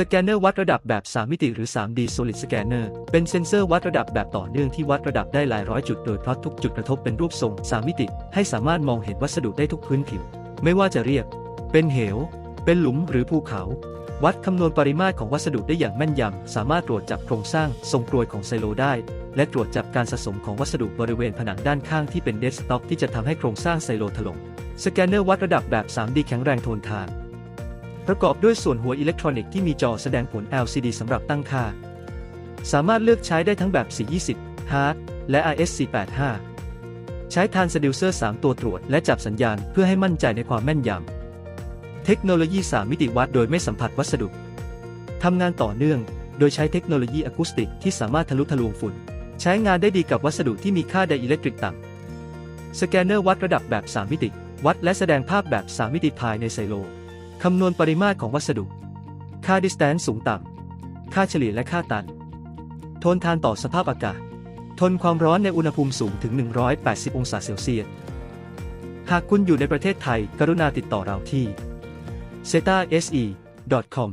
สแกนเนอร์วัดระดับแบบ 3 มิติหรือ 3D Solid Scanner เป็นเซ็นเซอร์วัดระดับแบบต่อเนื่องที่วัดระดับได้หลายร้อยจุดโดยเพราะทุกจุดกระทบเป็นรูปทรง 3 มิติ ให้สามารถมองเห็นวัสดุได้ทุกพื้นผิว ไม่ว่าจะเรียบเป็นเหว เป็นหลุมหรือภูเขา วัดคำนวณปริมาตรของวัสดุได้อย่างแม่นยำ สามารถตรวจจับโครงสร้างทรงกรวยของไซโลได้ และตรวจจับการสะสมของวัสดุบริเวณผนังด้านข้างที่เป็นเดสก์ท็อปที่จะทำให้โครงสร้างไซโลถล่ม สแกนเนอร์วัดระดับแบบ 3D แข็งแรงทนทาน ประกอบด้วยส่วนหัวอิเล็กทรอนิกส์ที่มีจอแสดงผล LCD สำหรับตั้งค่า สามารถเลือกใช้ได้ทั้งแบบ 420 Hard และ RS485 ใช้ทานสดิวเซอร์ 3 ตัวตรวจและจับสัญญาณเพื่อให้มั่นใจในความแม่นยำ เทคโนโลยี 3 มิติวัดโดยไม่สัมผัสวัสดุ ทำงานต่อเนื่อง โดยใช้เทคโนโลยีอะคูสติกที่สามารถทะลุทะลวงฝุ่น ใช้งานได้ดีกับวัสดุที่มีค่าไดอิเล็กทริกต่ำ สแกนเนอร์วัดระดับแบบ 3 มิติ วัดและแสดงภาพแบบ 3 มิติภายในไซโล คำนวณปริมาตรของวัสดุ ค่าดิสแตนสูงต่ำ ค่าเฉลี่ยและค่าตัน ทนทานต่อสภาพอากาศ ทนความร้อนในอุณหภูมิสูงถึง 180 องศาเซลเซียส หากคุณอยู่ในประเทศไทย กรุณาติดต่อเราที่ s e t a s e com